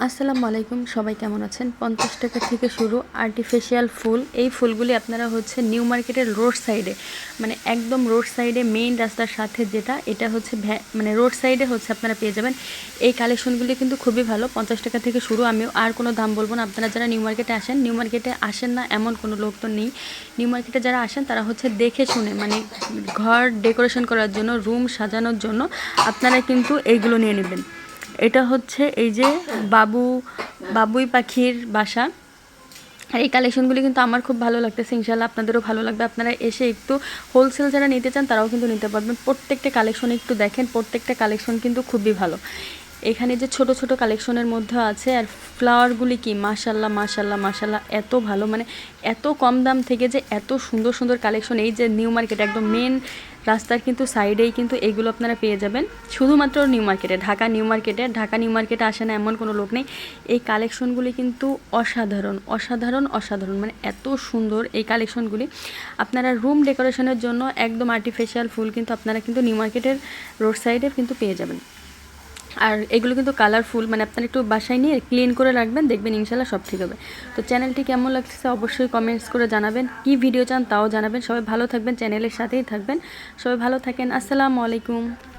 আসসালামু আলাইকুম, সবাই কেমন আছেন? পঞ্চাশ টাকা থেকে শুরু আর্টিফিশিয়াল ফুল। এই ফুলগুলি আপনারা হচ্ছে নিউ মার্কেটের রোড সাইডে মানে একদম রোড সাইডে মেইন রাস্তার সাথে যেটা, এটা হচ্ছে মানে রোড সাইডে হচ্ছে আপনারা পেয়ে যাবেন। এই কালেকশনগুলি কিন্তু খুবই ভালো, পঞ্চাশ টাকা থেকে শুরু। আমি আর কোনো দাম বলব না। আপনারা যারা নিউ মার্কেটে আসেন, নিউ মার্কেটে আসেন না, এমন কোনো লোক তো নেই। নিউ মার্কেটে যারা আসেন, তারা হচ্ছে দেখে শুনে মানে ঘর ডেকোরেশন করার জন্য রুম সাজানোর জন্য, আপনারা কিন্তু এইগুলো নিয়ে নেবেন। এটা হচ্ছে এই যে বাবু, বাবুই পাখির বাসা। আর এই কালেকশনগুলি কিন্তু আমার খুব ভালো লাগতেছে ইনশাল্লাহ আপনাদেরও ভালো লাগবে। আপনারা এসে একটু হোলসেল যারা নিতে চান, তারাও কিন্তু নিতে পারবেন। প্রত্যেকটা কালেকশন একটু দেখেন, প্রত্যেকটা কালেকশন কিন্তু খুবই ভালো। এখানে যে ছোট ছোট কালেকশনের মধ্যে আছে আর ফ্লাওয়ারগুলি কি মাশাল্লাহ মাশাল্লাহ মাশাল্লাহ এত ভালো মানে এত কম দাম থেকে যে এত সুন্দর সুন্দর কালেকশন, এই যে নিউ মার্কেট, একদম মেন রাস্তার কিন্তু সাইডেই কিন্তু এইগুলো আপনারা পেয়ে যাবেন। শুধুমাত্র নিউ মার্কেটে, ঢাকা নিউ মার্কেটে, ঢাকা নিউ মার্কেটে আসে না এমন কোনো লোক নেই। এই কালেকশনগুলি কিন্তু অসাধারণ অসাধারণ অসাধারণ মানে এত সুন্দর এই কালেকশনগুলি। আপনারা রুম ডেকোরেশনের জন্য একদম আর্টিফিশিয়াল ফুল কিন্তু আপনারা কিন্তু নিউ মার্কেটের রোড সাইডে কিন্তু পেয়ে যাবেন। আর এগুলো কিন্তু কালারফুল মানে আপনার একটু বাসায় নিয়ে ক্লিন করে রাখবেন, দেখবেন ইনশাল্লাহ সব ঠিক হবে। তো চ্যানেলটি কেমন লাগছে অবশ্যই কমেন্টস করে জানাবেন। কি ভিডিও চান তাও জানাবেন। সবাই ভালো থাকবেন চ্যানেলের সাথেই থাকবেন। সবাই ভালো থাকেন। আসসালামু আলাইকুম।